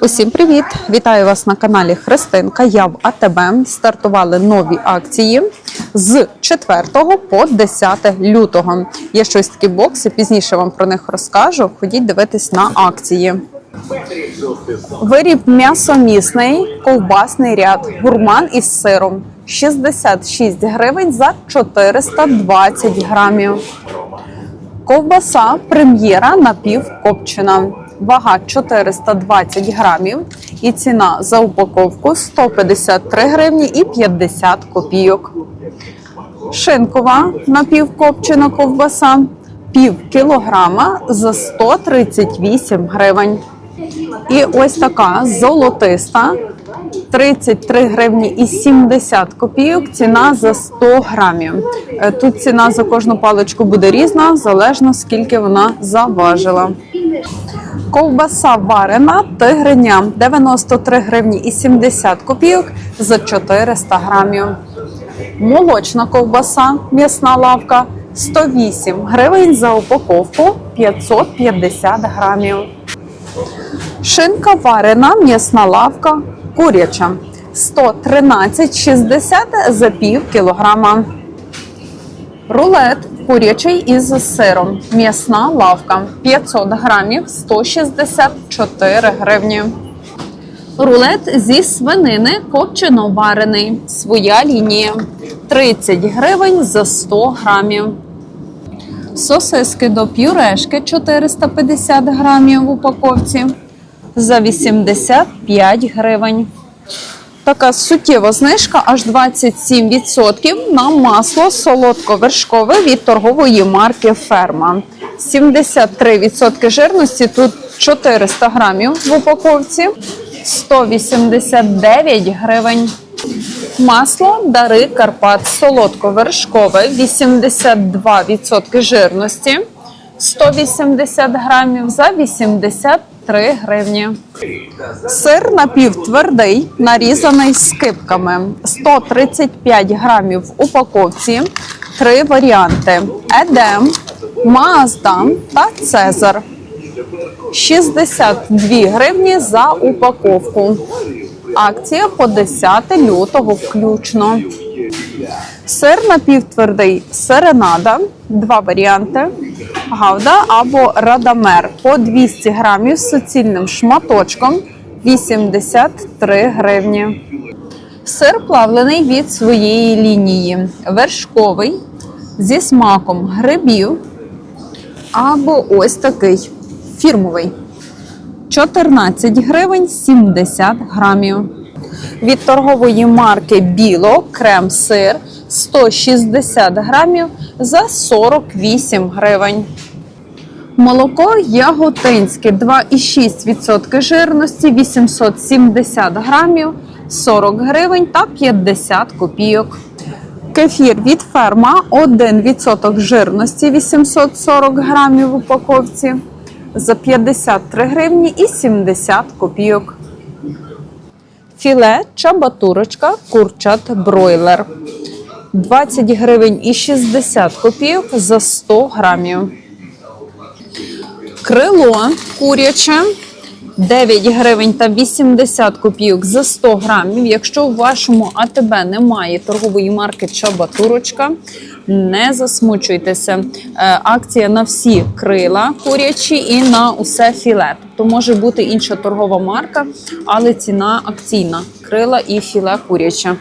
Усім привіт! Вітаю вас на каналі Христинка. Я в АТБ. Стартували нові акції з 4 по 10 лютого. Є щось такі бокси, пізніше вам про них розкажу. Ходіть дивитись на акції. Виріб м'ясомісний, ковбасний ряд, гурман із сиром. 66 гривень за 420 грамів. Ковбаса прем'єра напівкопчена. Вага 420 грамів і ціна за упаковку 153 гривні і 50 копійок. Шинкова напівкопчена ковбаса пів кілограма за 138 гривень. І ось така золотиста 33 гривні і 70 копійок. Ціна за 100 грамів. Е, Тут ціна за кожну паличку буде різна, залежно скільки вона заважила. Ковбаса варена тигриня 93 гривні і 70 копійок за 400 грамів. Молочна ковбаса, м'ясна лавка 108 гривень за упаковку 550 грамів. Шинка варена, м'ясна лавка, куряча 113,60 за пів кілограма. Рулет курячий із сиром. М'ясна лавка 500 грамів 164 гривні. Рулет зі свинини копчено варений. Своя лінія 30 гривень за 100 грамів. Сосиски до пюрешки 450 грамів в упаковці за 85 гривень. Така суттєва знижка аж 27% на масло солодко-вершкове від торгової марки Ферма. 73% жирності, тут 400 грамів в упаковці, 189 гривень. Масло Дари Карпат солодко-вершкове 82% жирності, 180 грамів за 83 гривні. Сир напівтвердий, нарізаний скипками. 135 грамів в упаковці. Три варіанти: Едем, Маасдам та Цезар. 62 гривні за упаковку. Акція по 10 лютого включно. Сир напівтвердий серенада, два варіанти. Гавда або радамер по 200 грамів з суцільним шматочком 83 гривні. Сир плавлений від своєї лінії. Вершковий зі смаком грибів. Або ось такий фірмовий. 14 гривень 70 грамів. Від торгової марки Біло крем-сир 160 грамів за 48 гривень. Молоко яготинське 2,6% жирності 870 грамів 40 гривень та 50 копійок. Кефір від ферма 1% жирності 840 грамів в упаковці за 53 гривні і 70 копійок. Філе чабатурочка курчат бройлер 20 гривень і 60 копійок за 100 грамів. Крило куряче 9 гривень та 80 копійок за 100 грамів. Якщо у вашому АТБ немає торгової марки Чабатурочка, не засмучуйтеся. Е, Акція на всі крила курячі і на усе філе. Тобто може бути інша торгова марка, але ціна акційна крила і філе куряче.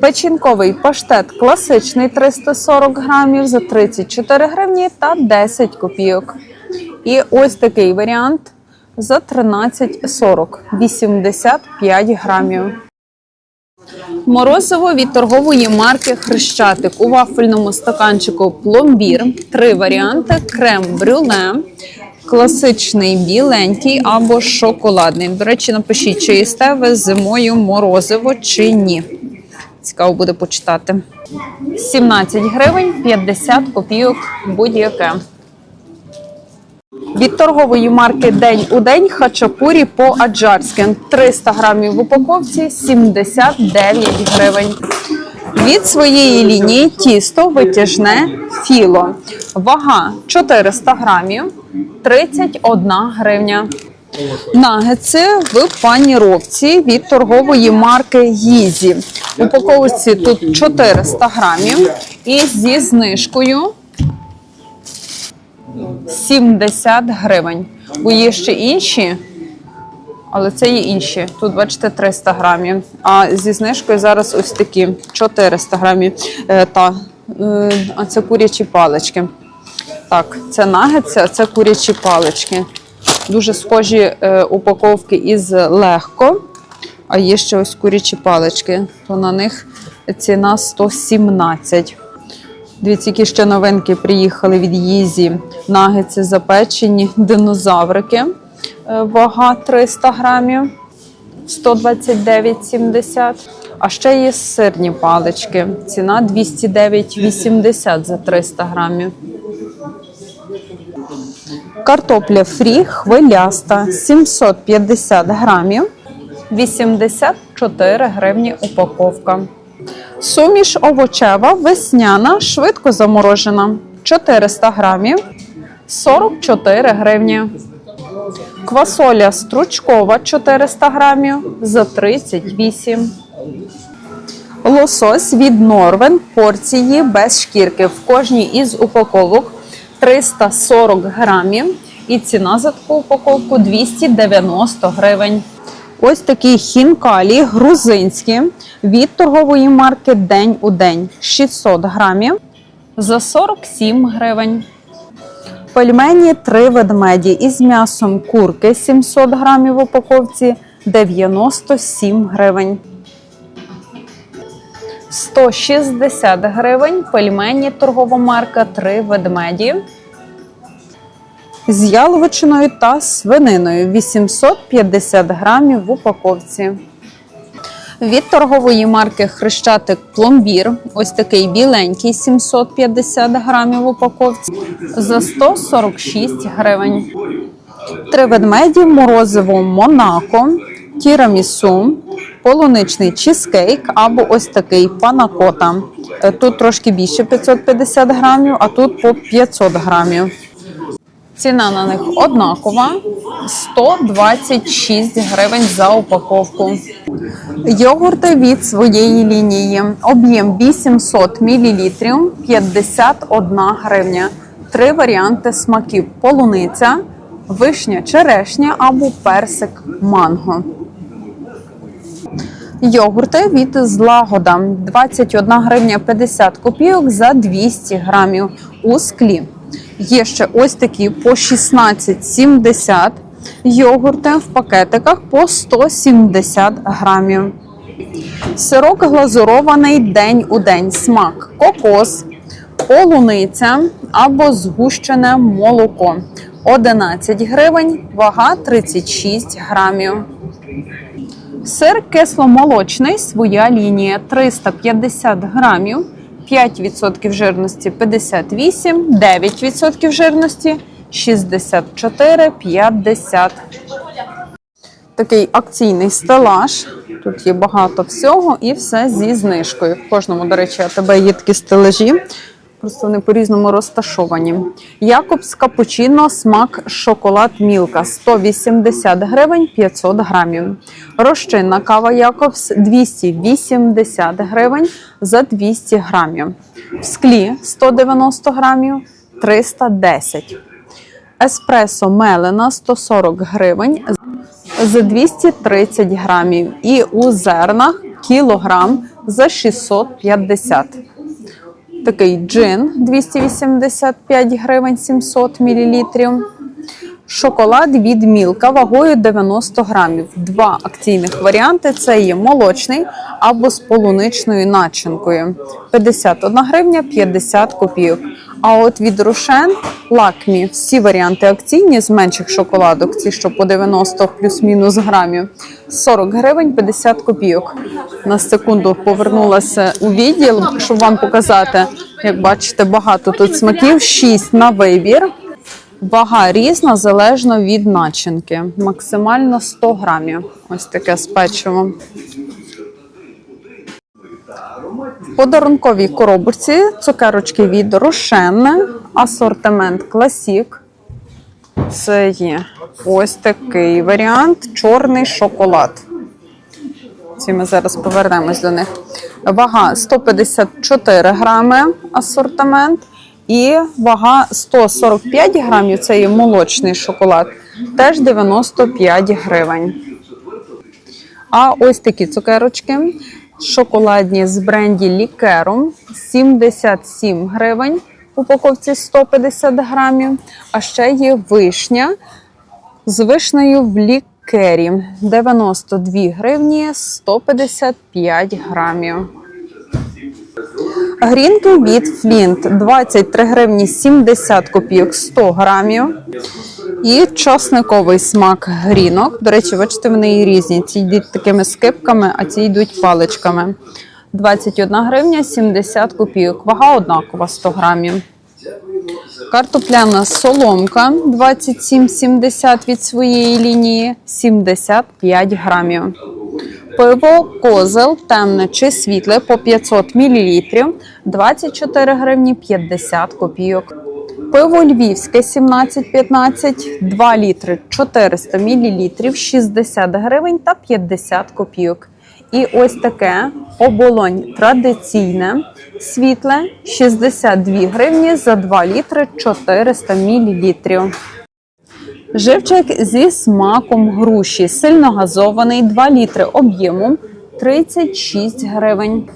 Печінковий паштет класичний 340 грамів за 34 гривні та 10 копійок. І ось такий варіант за 13,40 85 грамів. Морозиво від торгової марки Хрещатик у вафельному стаканчику пломбір. Три варіанти: крем брюле, класичний біленький або шоколадний. До речі, напишіть, чи їсте ви зимою морозиво чи ні. Цікаво буде почитати. 17 гривень 50 копійок будь-яке. Від торгової марки День у день хачапурі по аджарськи 300 грамів в упаковці 79 гривень. Від своєї лінії тісто витяжне філо. Вага 400 грамів 31 гривня. Нагетси в паніровці від торгової марки Їзі. Упаковці тут 400 грамів і зі знижкою 70 гривень. Бо є ще інші, але це є інші. Тут, бачите, 300 грамів. А зі знижкою зараз ось такі 400 грамів. Е, та, е, а це курячі палички. Так, це нагетси, а це курячі палички. Дуже схожі е, упаковки із легко. А є ще ось курячі палички. То на них ціна 117. Дивіться, які ще новинки приїхали від Їзі. Нагетси запечені, динозаврики. Е, Вага 300 грамів, 129,70. А ще є сирні палички. Ціна 209,80 за 300 грамів. Картопля фрі хвиляста 750 грамів, 84 гривні упаковка. Суміш овочева весняна, швидко заморожена 400 грамів, 44 гривні. Квасоля стручкова 400 грамів за 38. Лосось від Норвен порції без шкірки. В кожній із упаковок 340 грамів. І ціна за таку упаковку 290 гривень. Ось такі хінкалі грузинські від торгової марки День у день 600 грамів за 47 гривень. Пельмені три ведмеді із м'ясом курки 700 грамів в упаковці 97 гривень. 160 гривень пельмені торгова марка три ведмеді. З яловичиною та свининою 850 грамів в упаковці. Від торгової марки Хрещатик пломбір. Ось такий біленький 750 грамів в упаковці за 146 гривень. Три ведмеді морозиво Монако, тірамісу, полуничний чизкейк або ось такий панакота. Тут трошки більше 550 грамів, а тут по 500 грамів. Ціна на них однакова 126 гривень за упаковку. Йогурти від своєї лінії. Об'єм 800 мл 51 гривня. Три варіанти смаків: полуниця, вишня, черешня або персик манго. Йогурти від злагода 21 гривня 50 копійок за 200 грамів у склі. Є ще ось такі по 16,70 йогурти в пакетиках по 170 грамів. Сирок глазурований день у день. Смак кокос, полуниця або згущене молоко. 11 гривень, вага 36 грамів. Сир кисломолочний, своя лінія 350 грамів, 5% жирності 58, 9% жирності 64, 50. Такий акційний стелаж. Тут є багато всього і все зі знижкою. В кожному, до речі, АТБ є такі стелажі. Просто вони по-різному розташовані. Якобс капучино, смак шоколад Мілка 180 гривень 500 грамів. Розчинна кава Якобс 280 гривень за 200 грамів. В склі 190 грамів 310. Еспресо мелена 140 гривень за 230 грамів. І у зернах кілограм за 650 Такий джин 285 гривень 700 мл. Шоколад від Мілка вагою 90 грамів. Два акційних варіанти: це є молочний або з полуничною начинкою. 51 гривня 50 копійок. А от від Рошен лакмі всі варіанти акційні з менших шоколадок, ці що по 90 плюс-мінус грамів. 40 гривень 50 копійок. На секунду повернулася у відділ, щоб вам показати. Як бачите, багато тут смаків, 6 на вибір. Вага різна залежно від начинки. Максимально 100 грамів. Ось таке з печивом. Подарунковій коробочці цукерочки від Рошен, асортимент Класік. Це є ось такий варіант чорний шоколад. Ці ми зараз повернемось до них. Вага 154 грами асортимент. І вага 145 грамів це є молочний шоколад, теж 95 гривень. А ось такі цукерочки шоколадні з бренді Лікером 77 гривень. Упаковці 150 грамів. А ще є вишня з вишнею в лікері 92 гривні 155 грамів. Грінки від Флінт 23 гривні 70 копійок 100 грамів. І часниковий смак грінок. До речі, бачите, вони і різні. Ці йдуть такими скипками, а ці йдуть паличками. 21 гривня 70 копійок. Вага однакова 100 грамів. Картопляна соломка 27,70 від своєї лінії 75 грамів. Пиво козел темне чи світле по 500 мл 24 гривні 50 копійок. Пиво львівське 17,15 2 літри 400 мл 60 гривень та 50 копійок. І ось таке оболонь традиційне, світле 62 гривні за 2 літри 400 мл. Живчик зі смаком груші, сильно газований, 2 літри об'єму 36 гривень.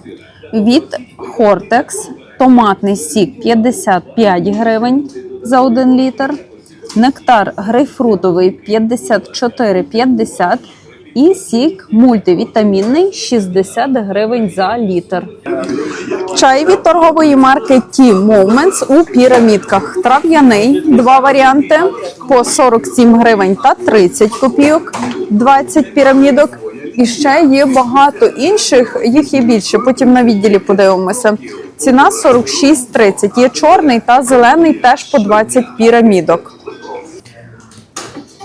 Від Хортекс томатний сік 55 гривень за 1 літр. Нектар грейпфрутовий 54,50 і сік мультивітамінний 60 гривень за літр. Чай від торгової марки Tea Moments у пірамідках. Трав'яний, два варіанти по 47 гривень та 30 копійок, 20 пірамідок. І ще є багато інших, їх є більше. Потім на відділі подивимося. Ціна 46,30. Є чорний та зелений теж по 20 пірамідок.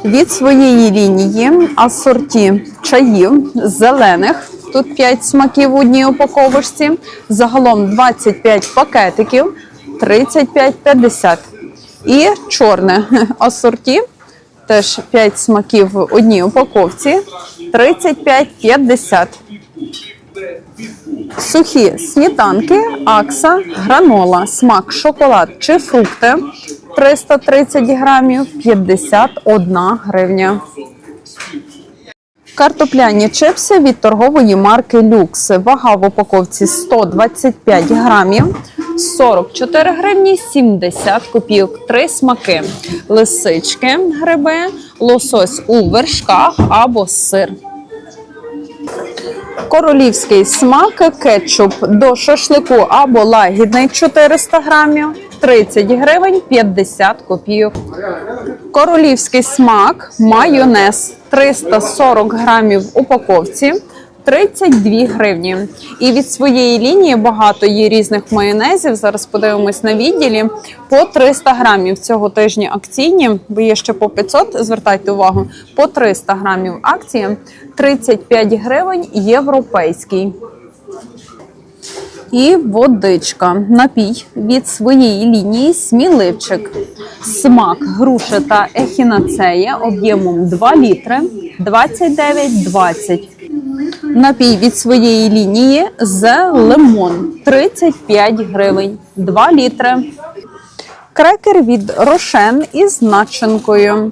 Від своєї лінії асорті чаїв зелених. Тут 5 смаків в одній упаковочці. Загалом 25 пакетиків, 35,50. І чорне асорті. Теж 5 смаків в одній упаковці. 35,50. Сухі сніданки, акса, гранола, смак, шоколад чи фрукти 330 грамів 51 гривня. Картопляні чипси від торгової марки Люкс. Вага в упаковці 125 грамів, 44 гривні 70 копійок. Три смаки: лисички, гриби, лосось у вершках або сир. Королівський смак, кетчуп до шашлику або лагідний 400 грамів, 30 гривень 50 копійок. Королівський смак, майонез 340 грамів в упаковці. 32 гривні. І від своєї лінії багато є різних майонезів. Зараз подивимось на відділі. По 300 грамів цього тижня акційні, бо є ще по 500, звертайте увагу, по 300 грамів акції, 35 гривень європейський. І водичка. Напій від своєї лінії сміливчик. Смак, груша та ехінацея об'ємом 2 літри 29,20. Напій від своєї лінії з лимон 35 гривень 2 літри. Крекер від Рошен із начинкою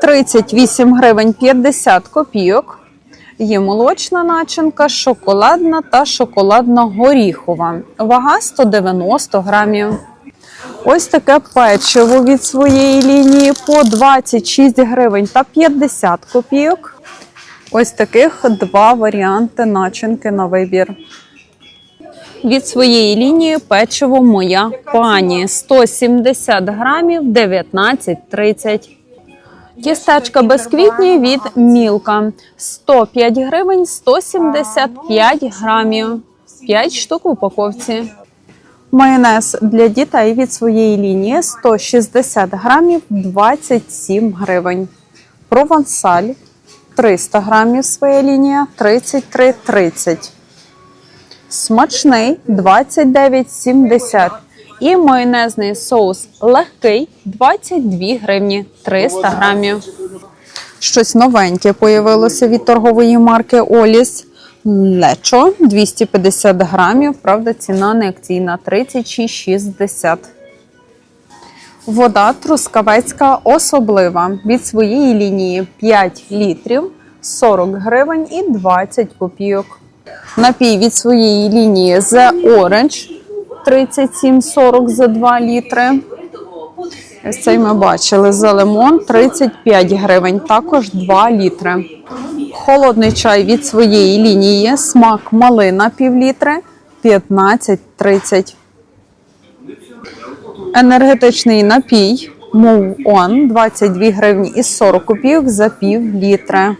38 гривень 50 копійок. Є молочна начинка, шоколадна та шоколадно-горіхова. Вага 190 грамів. Ось таке печиво від своєї лінії по 26 гривень та 50 копійок. Ось таких два варіанти начинки на вибір. Від своєї лінії печиво моя пані 170 грамів 19,30. Тістечка безквітні від Мілка 105 гривень 175 грамів. 5 штук в упаковці. Майонез для дітей від своєї лінії 160 грамів 27 гривень. Провансаль 300 грамів своя лінія 33,30. Смачний 29,70. І майонезний соус легкий 22 гривні 300 грамів. Щось новеньке появилося від торгової марки Оліс. Лечо 250 грамів. Правда, ціна не акційна 36,60. Вода трускавецька особлива від своєї лінії 5 літрів 40 гривень і 20 копійок. Напій від своєї лінії The Orange 37,40 за 2 літри. Ось цей ми бачили за лимон 35 гривень, також 2 літри. Холодний чай від своєї лінії, смак малина пів літри 15,30. Енергетичний напій Move On 22 гривні і 40 копійок за пів літра.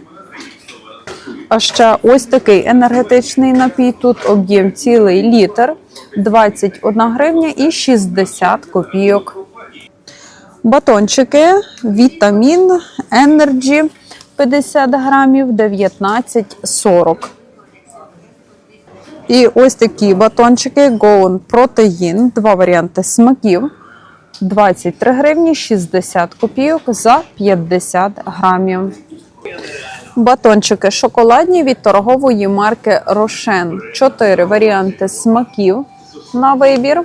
А ще ось такий енергетичний напій. Тут об'єм цілий літр 21 гривня і 60 копійок. Батончики Вітамін Energy 50 грамів 19,40. І ось такі батончики Goon Protein, два варіанти смаків. 23 гривні 60 копійок за 50 грамів. Батончики шоколадні від торгової марки Рошен. 4 варіанти смаків на вибір.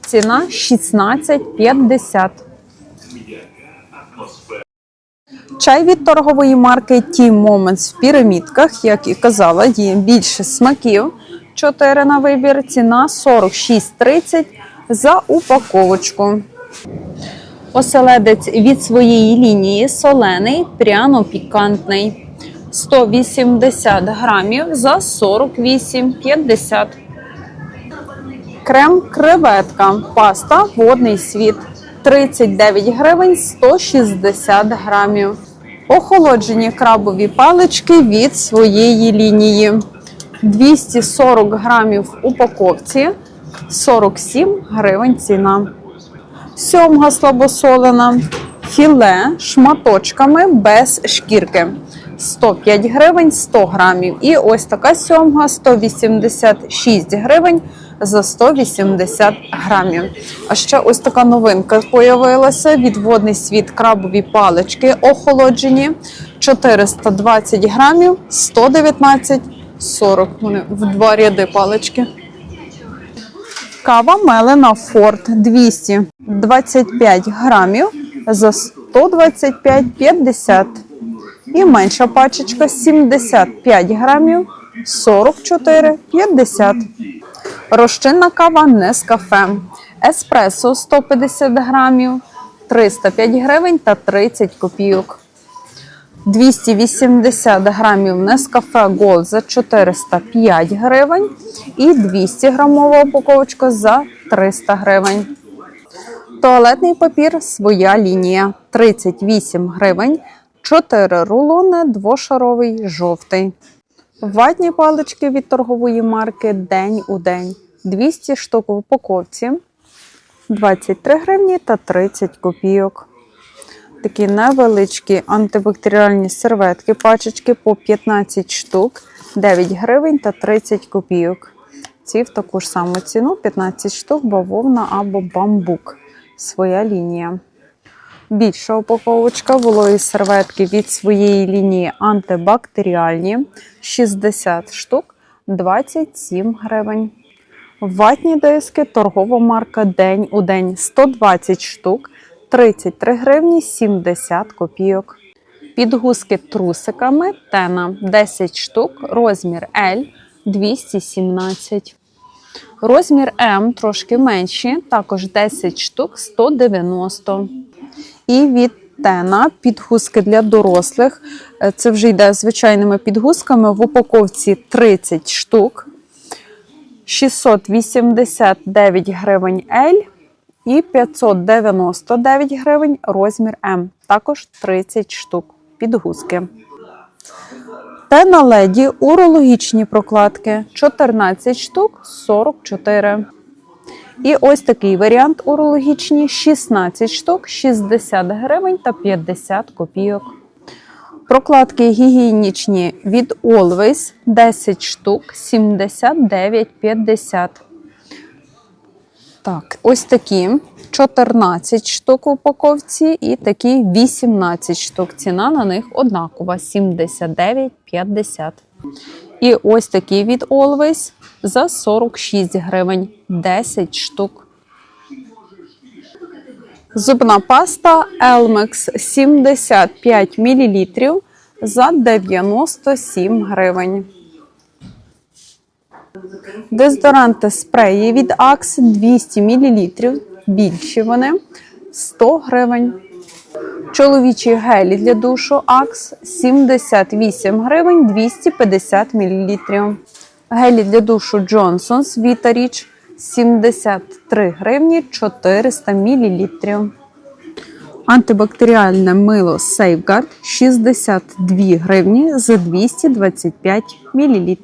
Ціна 16,50. Чай від торгової марки Tea Moments в пірамідках, як і казала, є більше смаків. 4 на вибір. Ціна 46,30 за упаковочку. Оселедець від своєї лінії солений, пряно-пікантний. 180 грамів за 48,50. Крем креветка. Паста водний світ. 39 гривень 160 грамів. Охолоджені крабові палички від своєї лінії. 240 грамів в упаковці. 47 гривень ціна. Сьомга слабосолена. Філе шматочками без шкірки. 105 гривень 100 грамів. І ось така сьомга 186 гривень за 180 грамів. А ще ось така новинка появилася від водний світ крабові палички охолоджені 420 грамів 119 40. Вони в два ряди палички. Кава мелена Форт 225 грамів за 125,50. І менша пачечка 75 грамів 44,50. Розчинна кава Нескафе. Еспресо 150 грамів 305 гривень та 30 копійок. 280 грамів Нескафе Голд за 405 гривень і 200 грамова упаковочка за 300 гривень. Туалетний папір своя лінія 38 гривень, 4 рулони, двошаровий жовтий. Ватні палички від торгової марки День у день 200 штук в упаковці 23 гривні та 30 копійок. Такі невеличкі антибактеріальні серветки, пачечки по 15 штук, 9 гривень та 30 копійок. Ці в таку ж саму ціну 15 штук, бавовна або бамбук. Своя лінія. Більша упаковочка вологі серветки від своєї лінії антибактеріальні 60 штук 27 гривень. Ватні диски торгова марка День у день 120 штук 33 гривні 70 копійок. Підгузки трусиками тена 10 штук, розмір L 217. Розмір М трошки менші, також 10 штук 190. І від тена підгузки для дорослих. Е, Це вже йде звичайними підгузками в упаковці 30 штук. 689 гривень L і 599 гривень розмір М. Також 30 штук підгузки. Тена леді урологічні прокладки 14 штук 44. І ось такий варіант урологічні 16 штук 60 гривень та 50 копійок. Прокладки гігієнічні від Always 10 штук 79,50. Так, ось такі 14 штук в упаковці і такі 18 штук. Ціна на них однакова 79,50. І ось такі від Always за 46 гривень 10 штук. Зубна паста Elmex 75 мл за 97 гривень. Дезодоранти спреї від Axe 200 мл. Більші вони 100 гривень. Чоловічі гелі для душу Axe 78 гривень 250 мл. Гелі для душу Vita Rich 73 гривні 400 мл. Антибактеріальне мило Safeguard 62 гривні за 225 мл.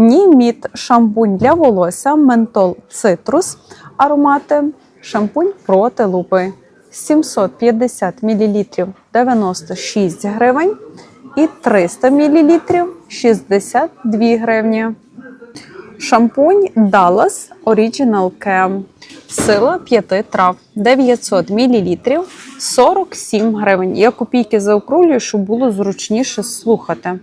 Німіт шампунь для волосся ментол цитрус аромати шампунь проти лупи 750 мл 96 гривень і 300 мл 62 гривні. Шампунь Dallas Original Care. Сила 5 трав 900 мл 47 гривень. Я копійки заокрулюю, щоб було зручніше слухати.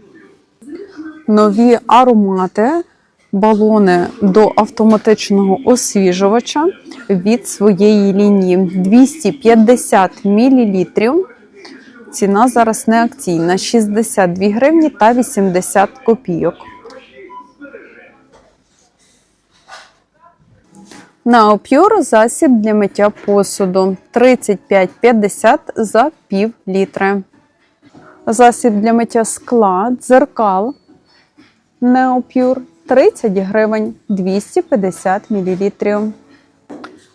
Нові аромати, балони до автоматичного освіжувача від своєї лінії 250 мл. Ціна зараз не акційна 62 гривні та 80 копійок. Наопюр засіб для миття посуду 35,50 за пів літри. Засіб для миття скла, дзеркал Неопюр 30 гривень 250 мл.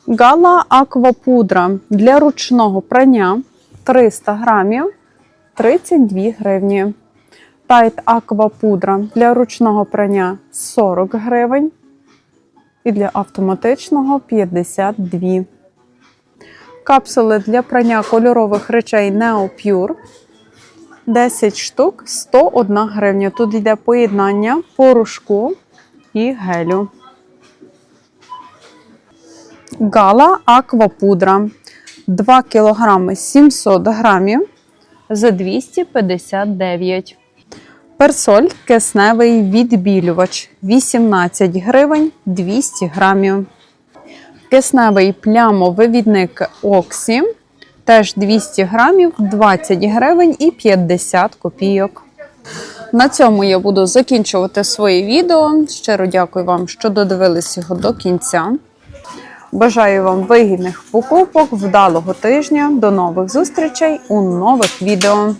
Гала Аквапудра для ручного прання 300 грамів 32 гривні. Тайт Аквапудра для ручного прання 40 гривень. І для автоматичного 52. Капсули для прання кольорових речей Neopure 10 штук 101 гривня. Тут йде поєднання порошку і гелю. Гала Аквапудра 2 кг 700 грамів за 259. Персоль кисневий відбілювач 18 гривень 200 грамів. Кисневий плямовивідник Оксі теж 200 грамів 20 гривень і 50 копійок. На цьому я буду закінчувати своє відео. Щиро дякую вам, що додивились його до кінця. Бажаю вам вигідних покупок, вдалого тижня. До нових зустрічей у нових відео.